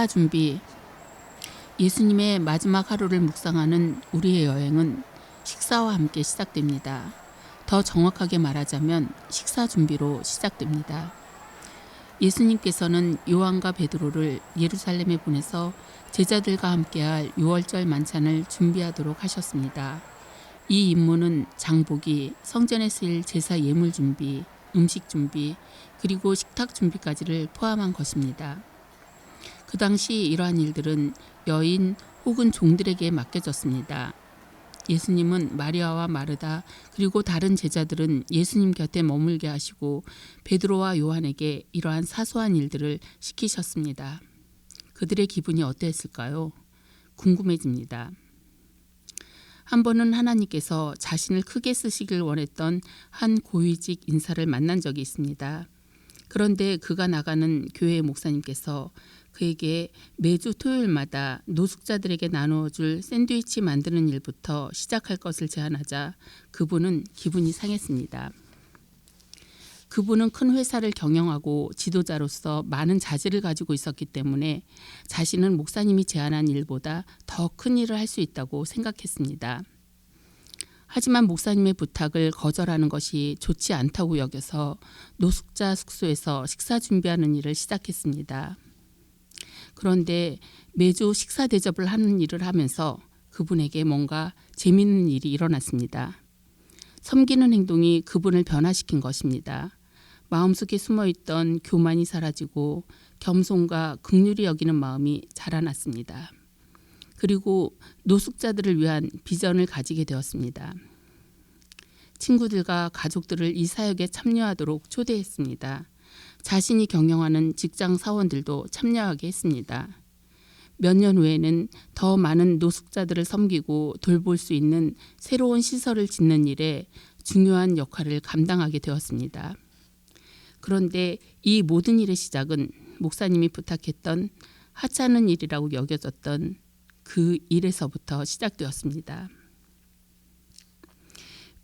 식사 준비. 예수님의 마지막 하루를 묵상하는 우리의 여행은 식사와 함께 시작됩니다. 더 정확하게 말하자면 식사 준비로 시작됩니다. 예수님께서는 요한과 베드로를 예루살렘에 보내서 제자들과 함께할 6월절 만찬을 준비하도록 하셨습니다. 이 임무는 장보기, 성전에 쓰일 제사 예물 준비, 음식 준비, 그리고 식탁 준비까지를 포함한 것입니다. 그 당시 이러한 일들은 여인 혹은 종들에게 맡겨졌습니다. 예수님은 마리아와 마르다 그리고 다른 제자들은 예수님 곁에 머물게 하시고 베드로와 요한에게 이러한 사소한 일들을 시키셨습니다. 그들의 기분이 어떠했을까요? 궁금해집니다. 한 번은 하나님께서 자신을 크게 쓰시길 원했던 한 고위직 인사를 만난 적이 있습니다. 그런데 그가 나가는 교회 목사님께서 그에게 매주 토요일마다 노숙자들에게 나누어줄 샌드위치 만드는 일부터 시작할 것을 제안하자 그분은 기분이 상했습니다. 그분은 큰 회사를 경영하고 지도자로서 많은 자질을 가지고 있었기 때문에 자신은 목사님이 제안한 일보다 더 큰 일을 할 수 있다고 생각했습니다. 하지만 목사님의 부탁을 거절하는 것이 좋지 않다고 여겨서 노숙자 숙소에서 식사 준비하는 일을 시작했습니다. 그런데 매주 식사 대접을 하는 일을 하면서 그분에게 뭔가 재미있는 일이 일어났습니다. 섬기는 행동이 그분을 변화시킨 것입니다. 마음속에 숨어 있던 교만이 사라지고 겸손과 극률이 여기는 마음이 자라났습니다. 그리고 노숙자들을 위한 비전을 가지게 되었습니다. 친구들과 가족들을 이 사역에 참여하도록 초대했습니다. 자신이 경영하는 직장 사원들도 참여하게 했습니다. 몇 년 후에는 더 많은 노숙자들을 섬기고 돌볼 수 있는 새로운 시설을 짓는 일에 중요한 역할을 감당하게 되었습니다. 그런데 이 모든 일의 시작은 목사님이 부탁했던 하찮은 일이라고 여겨졌던 그 일에서부터 시작되었습니다.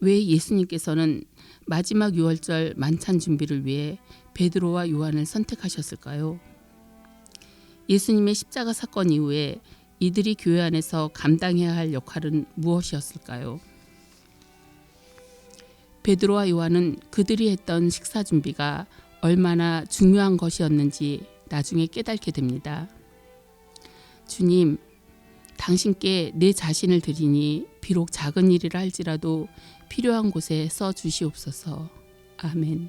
왜 예수님께서는 마지막 유월절 만찬 준비를 위해 베드로와 요한을 선택하셨을까요? 예수님의 십자가 사건 이후에 이들이 교회 안에서 감당해야 할 역할은 무엇이었을까요? 베드로와 요한은 그들이 했던 식사 준비가 얼마나 중요한 것이었는지 나중에 깨닫게 됩니다. 주님, 당신께 내 자신을 드리니 비록 작은 일이라 할지라도 필요한 곳에 써 주시옵소서. 아멘.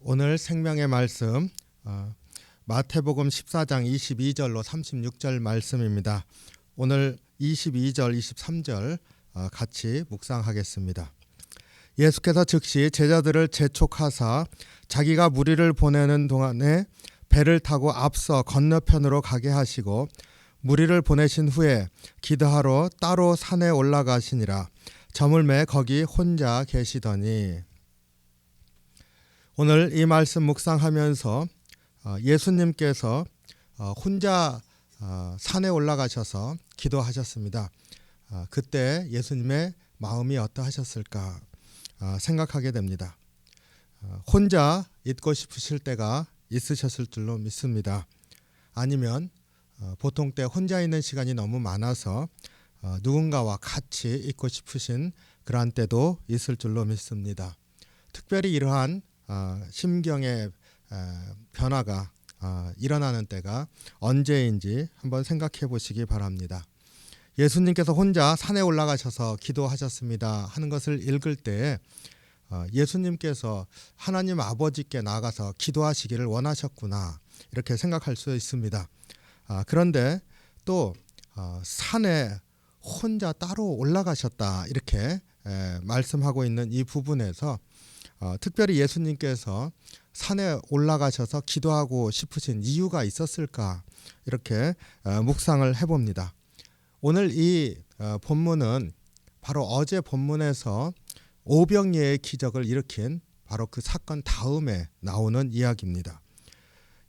오늘 생명의 말씀 어, 마태복음 14장 22절로 36절 말씀입니다. 오늘 22절, 23절 어, 같이 묵상하겠습니다. 예수께서 즉시 제자들을 재촉하사 자기가 무리를 보내는 동안에 배를 타고 앞서 건너편으로 가게 하시고 무리를 보내신 후에 기도하러 따로 산에 올라가시니라 저물매 거기 혼자 계시더니 오늘 이 말씀 묵상하면서 어, 예수님께서 어, 혼자 어, 산에 올라가셔서 기도하셨습니다. 그때 예수님의 마음이 어떠하셨을까 생각하게 됩니다. 혼자 있고 싶으실 때가 있으셨을 줄로 믿습니다. 아니면 보통 때 혼자 있는 시간이 너무 많아서 누군가와 같이 있고 싶으신 그러한 때도 있을 줄로 믿습니다. 특별히 이러한 심경의 변화가 일어나는 때가 언제인지 한번 생각해 보시기 바랍니다. 예수님께서 혼자 산에 올라가셔서 기도하셨습니다 하는 것을 읽을 때 예수님께서 하나님 아버지께 나아가서 기도하시기를 원하셨구나 이렇게 생각할 수 있습니다. 그런데 또 산에 혼자 따로 올라가셨다 이렇게 말씀하고 있는 이 부분에서 어, 특별히 예수님께서 산에 올라가셔서 기도하고 싶으신 이유가 있었을까 이렇게 어, 묵상을 해봅니다. 오늘 이 어, 본문은 바로 어제 본문에서 오병이의 기적을 일으킨 바로 그 사건 다음에 나오는 이야기입니다.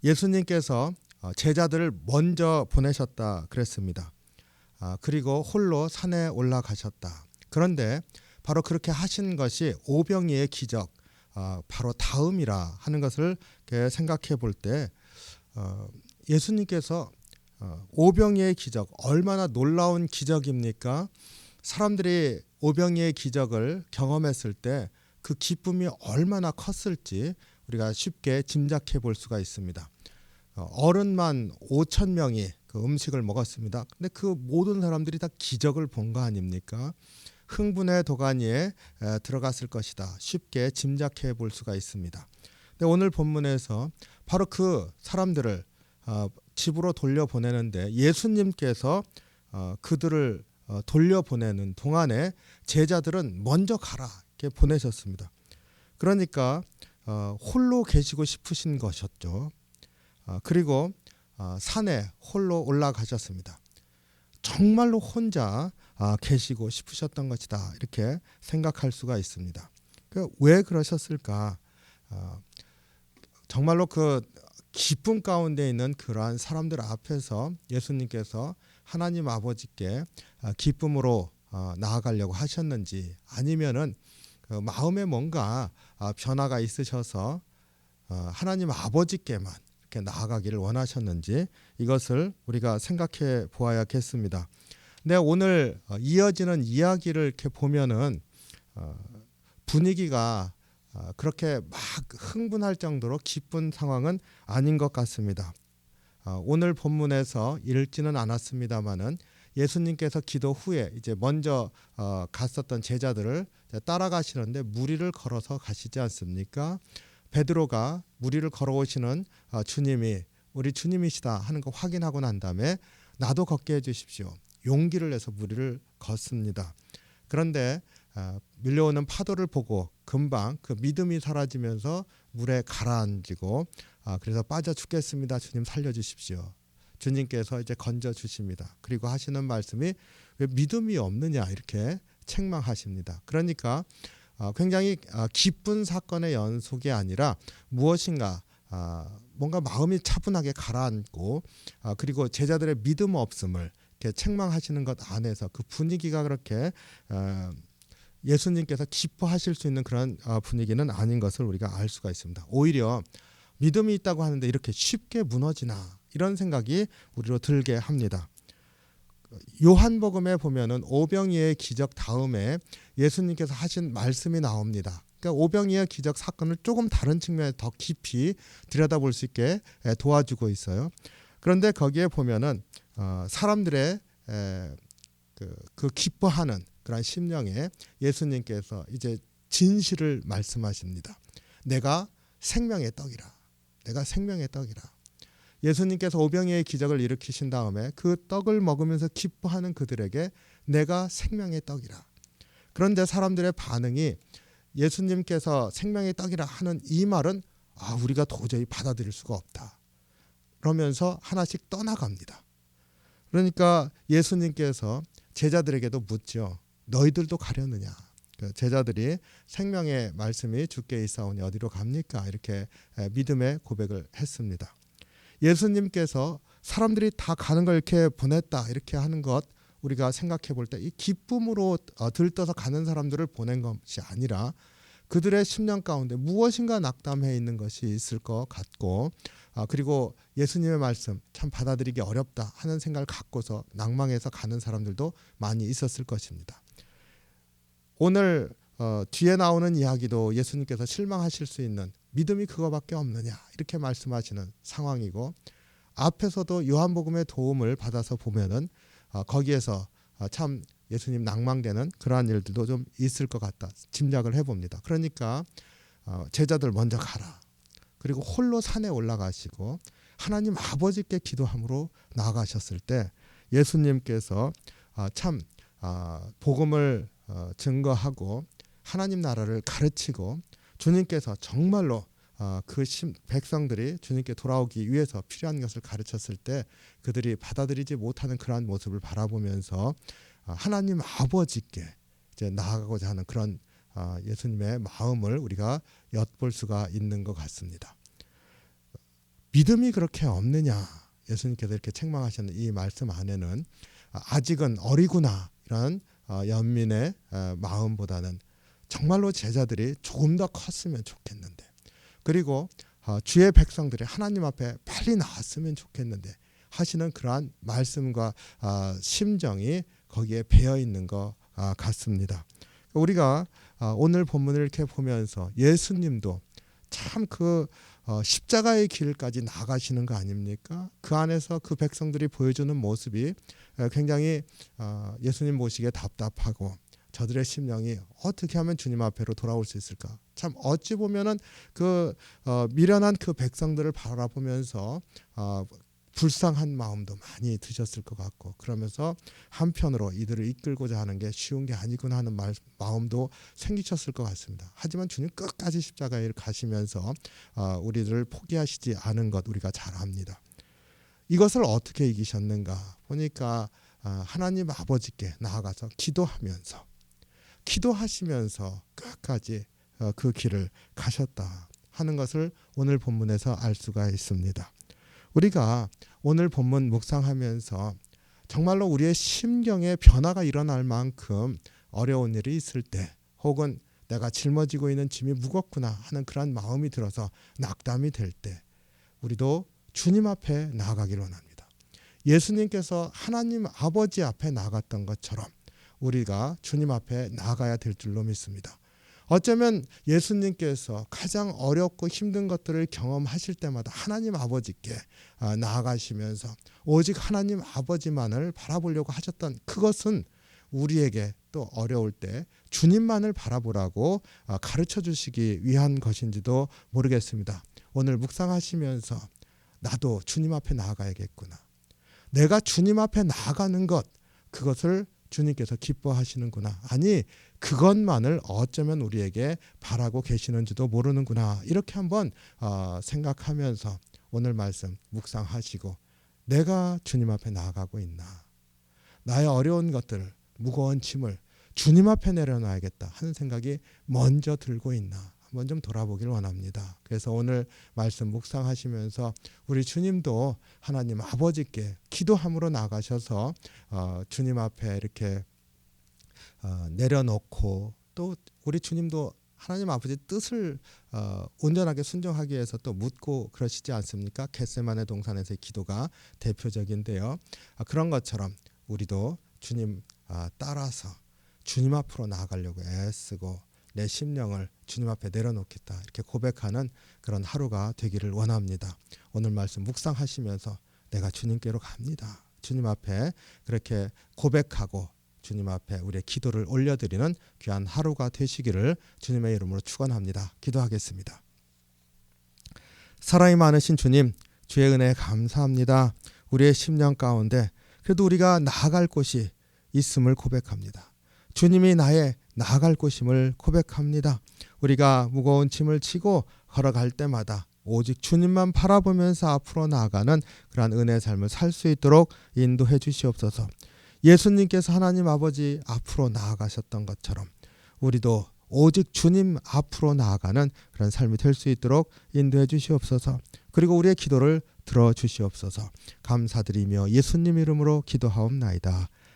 예수님께서 어, 제자들을 먼저 보내셨다 그랬습니다. 아, 그리고 홀로 산에 올라가셨다. 그런데 바로 그렇게 하신 것이 오병이의 기적, 어, 바로 다음이라 하는 것을 생각해 볼때 어, 예수님께서 어, 오병이의 기적 얼마나 놀라운 기적입니까? 사람들이 오병이의 기적을 경험했을 때 그 기쁨이 얼마나 컸을지 우리가 쉽게 짐작해 볼 수가 있습니다. 어, 어른만 5천 명이 그 음식을 먹었습니다. 근데 그 모든 사람들이 다 기적을 본 거 아닙니까? 흥분의 도가니에 에, 들어갔을 것이다. 쉽게 짐작해 볼 수가 있습니다. 근데 오늘 본문에서 바로 그 사람들을 어, 집으로 돌려보내는데 예수님께서 어, 그들을 어, 돌려보내는 동안에 제자들은 먼저 가라 이렇게 보내셨습니다. 그러니까 어, 홀로 계시고 싶으신 것이었죠. 어, 그리고 어, 산에 홀로 올라가셨습니다. 정말로 혼자 아, 계시고 싶으셨던 것이다 이렇게 생각할 수가 있습니다. 그왜 그러셨을까? 어, 정말로 그 기쁨 가운데 있는 그러한 사람들 앞에서 예수님께서 하나님 아버지께 아, 기쁨으로 어, 나아가려고 하셨는지 아니면은 그 마음에 뭔가 아, 변화가 있으셔서 어, 하나님 아버지께만 이렇게 나아가기를 원하셨는지 이것을 우리가 생각해 보아야겠습니다. 근데 오늘 어, 이어지는 이야기를 이렇게 보면은 어, 분위기가 어, 그렇게 막 흥분할 정도로 기쁜 상황은 아닌 것 같습니다. 어, 오늘 본문에서 읽지는 않았습니다마는 예수님께서 기도 후에 이제 먼저 어, 갔었던 제자들을 따라가시는데 무리를 걸어서 가시지 않습니까? 베드로가 무리를 걸어오시는 어, 주님이 우리 주님이시다 하는 거 확인하고 난 다음에 나도 걷게 해주십시오. 용기를 내서 무리를 걷습니다. 그런데 어, 밀려오는 파도를 보고 금방 그 믿음이 사라지면서 물에 가라앉고 아, 그래서 빠져 죽겠습니다. 주님 살려주십시오. 주님께서 이제 건져 주십니다. 그리고 하시는 말씀이 왜 믿음이 없느냐 이렇게 책망하십니다. 그러니까 어, 굉장히 어, 기쁜 사건의 연속이 아니라 무엇인가 아, 뭔가 마음이 차분하게 가라앉고 아, 그리고 제자들의 믿음 없음을 이렇게 책망하시는 것 안에서 그 분위기가 그렇게 어, 예수님께서 기뻐하실 수 있는 그런 어, 분위기는 아닌 것을 우리가 알 수가 있습니다. 오히려 믿음이 있다고 하는데 이렇게 쉽게 무너지나 이런 생각이 우리로 들게 합니다. 요한복음에 보면은 오병이의 기적 다음에 예수님께서 하신 말씀이 나옵니다. 그러니까 오병이의 기적 사건을 조금 다른 측면에 더 깊이 들여다볼 수 있게 에, 도와주고 있어요. 그런데 거기에 보면은 어, 사람들의 에, 그, 그 기뻐하는 그런 심령에 예수님께서 이제 진실을 말씀하십니다. 내가 생명의 떡이라. 내가 생명의 떡이라. 예수님께서 오병이의 기적을 일으키신 다음에 그 떡을 먹으면서 기뻐하는 그들에게 내가 생명의 떡이라. 그런데 사람들의 반응이 예수님께서 생명의 떡이라 하는 이 말은 아, 우리가 도저히 받아들일 수가 없다. 그러면서 하나씩 떠나갑니다. 그러니까 예수님께서 제자들에게도 묻죠. 너희들도 가려느냐? 그 제자들이 생명의 말씀이 주께 있사오니 어디로 갑니까? 이렇게 믿음의 고백을 했습니다. 예수님께서 사람들이 다 가는 걸 이렇게 보냈다 이렇게 하는 것 우리가 생각해 볼 때 이 기쁨으로 어, 들떠서 가는 사람들을 보낸 것이 아니라 그들의 심령 가운데 무엇인가 낙담해 있는 것이 있을 것 같고 아, 그리고 예수님의 말씀 참 받아들이기 어렵다 하는 생각을 갖고서 낭망해서 가는 사람들도 많이 있었을 것입니다. 오늘 어, 뒤에 나오는 이야기도 예수님께서 실망하실 수 있는 믿음이 그거밖에 없느냐 이렇게 말씀하시는 상황이고 앞에서도 요한복음의 도움을 받아서 보면은 어, 거기에서 어, 참 예수님 낭망되는 그러한 일들도 좀 있을 것 같다 짐작을 해봅니다. 그러니까 어, 제자들 먼저 가라. 그리고 홀로 산에 올라가시고 하나님 아버지께 기도함으로 나아가셨을 때 예수님께서 아, 참 아, 복음을 어, 증거하고 하나님 나라를 가르치고 주님께서 정말로 어, 그 심, 백성들이 주님께 돌아오기 위해서 필요한 것을 가르쳤을 때 그들이 받아들이지 못하는 그러한 모습을 바라보면서 어, 하나님 아버지께 이제 나아가고자 하는 그런 어, 예수님의 마음을 우리가 엿볼 수가 있는 것 같습니다. 믿음이 그렇게 없느냐 예수님께서 이렇게 책망하셨는 이 말씀 안에는 아직은 어리구나 이런 어, 연민의 어, 마음보다는 정말로 제자들이 조금 더 컸으면 좋겠는데 그리고 어, 주의 백성들이 하나님 앞에 빨리 나왔으면 좋겠는데 하시는 그러한 말씀과 아, 심정이 거기에 배어 있는 것 아, 같습니다. 우리가 아, 오늘 본문을 이렇게 보면서 예수님도 참그 십자가의 길까지 나가시는 거 아닙니까? 그 안에서 그 백성들이 보여주는 모습이 에, 굉장히 어, 예수님 모시기에 답답하고 저들의 심령이 어떻게 하면 주님 앞에로 돌아올 수 있을까? 참 어찌 보면은 그 어, 미련한 그 백성들을 바라보면서 어, 불쌍한 마음도 많이 드셨을 것 같고 그러면서 한편으로 이들을 이끌고자 하는 게 쉬운 게 아니구나 하는 말, 마음도 생기셨을 것 같습니다. 하지만 주님 끝까지 십자가에 가시면서 어, 우리를 포기하시지 않은 것 우리가 잘 압니다. 이것을 어떻게 이기셨는가 보니까 아, 하나님 아버지께 나아가서 기도하면서 기도하시면서 끝까지 어, 그 길을 가셨다 하는 것을 오늘 본문에서 알 수가 있습니다. 우리가 오늘 본문 묵상하면서 정말로 우리의 심경에 변화가 일어날 만큼 어려운 일이 있을 때 혹은 내가 짊어지고 있는 짐이 무겁구나 하는 그러한 마음이 들어서 낙담이 될 때 우리도 주님 앞에 나아가길 원합니다. 예수님께서 하나님 아버지 앞에 나갔던 것처럼 우리가 주님 앞에 나가야 될 줄로 믿습니다. 어쩌면 예수님께서 가장 어렵고 힘든 것들을 경험하실 때마다 하나님 아버지께 아, 나아가시면서 오직 하나님 아버지만을 바라보려고 하셨던 그것은 우리에게 또 어려울 때 주님만을 바라보라고 아, 가르쳐 주시기 위한 것인지도 모르겠습니다. 오늘 묵상하시면서 나도 주님 앞에 나아가야겠구나. 내가 주님 앞에 나아가는 것 그것을 주님께서 기뻐하시는구나. 아니 그것만을 어쩌면 우리에게 바라고 계시는지도 모르는구나. 이렇게 한번 어, 생각하면서 오늘 말씀 묵상하시고 내가 주님 앞에 나아가고 있나. 나의 어려운 것들, 무거운 짐을 주님 앞에 내려놔야겠다 하는 생각이 먼저 들고 있나. 한번 좀 돌아보길 원합니다. 그래서 오늘 말씀 묵상하시면서 우리 주님도 하나님 아버지께 기도함으로 나가셔서 어, 주님 앞에 이렇게 어, 내려놓고 또 우리 주님도 하나님 아버지 뜻을 어, 온전하게 순종하기 위해서 또 묻고 그러시지 않습니까? 겟세만의 동산에서의 기도가 대표적인데요. 아, 그런 것처럼 우리도 주님 아, 따라서 주님 앞으로 나아가려고 애쓰고 내 심령을 주님 앞에 내려놓겠다 이렇게 고백하는 그런 하루가 되기를 원합니다. 오늘 말씀 묵상하시면서 내가 주님께로 갑니다. 주님 앞에 그렇게 고백하고 주님 앞에 우리의 기도를 올려드리는 귀한 하루가 되시기를 주님의 이름으로 축원합니다. 기도하겠습니다. 사랑이 많으신 주님, 주의 은혜 감사합니다. 우리의 심령 가운데 그래도 우리가 나아갈 곳이 있음을 고백합니다. 주님이 나의 나아갈 곳임을 고백합니다. 우리가 무거운 짐을 지고 걸어갈 때마다 오직 주님만 바라보면서 앞으로 나아가는 그러한 은혜의 삶을 살 수 있도록 인도해 주시옵소서. 예수님께서 하나님 아버지 앞으로 나아가셨던 것처럼 우리도 오직 주님 앞으로 나아가는 그런 삶이 될 수 있도록 인도해 주시옵소서. 그리고 우리의 기도를 들어 주시옵소서. 감사드리며 예수님 이름으로 기도하옵나이다.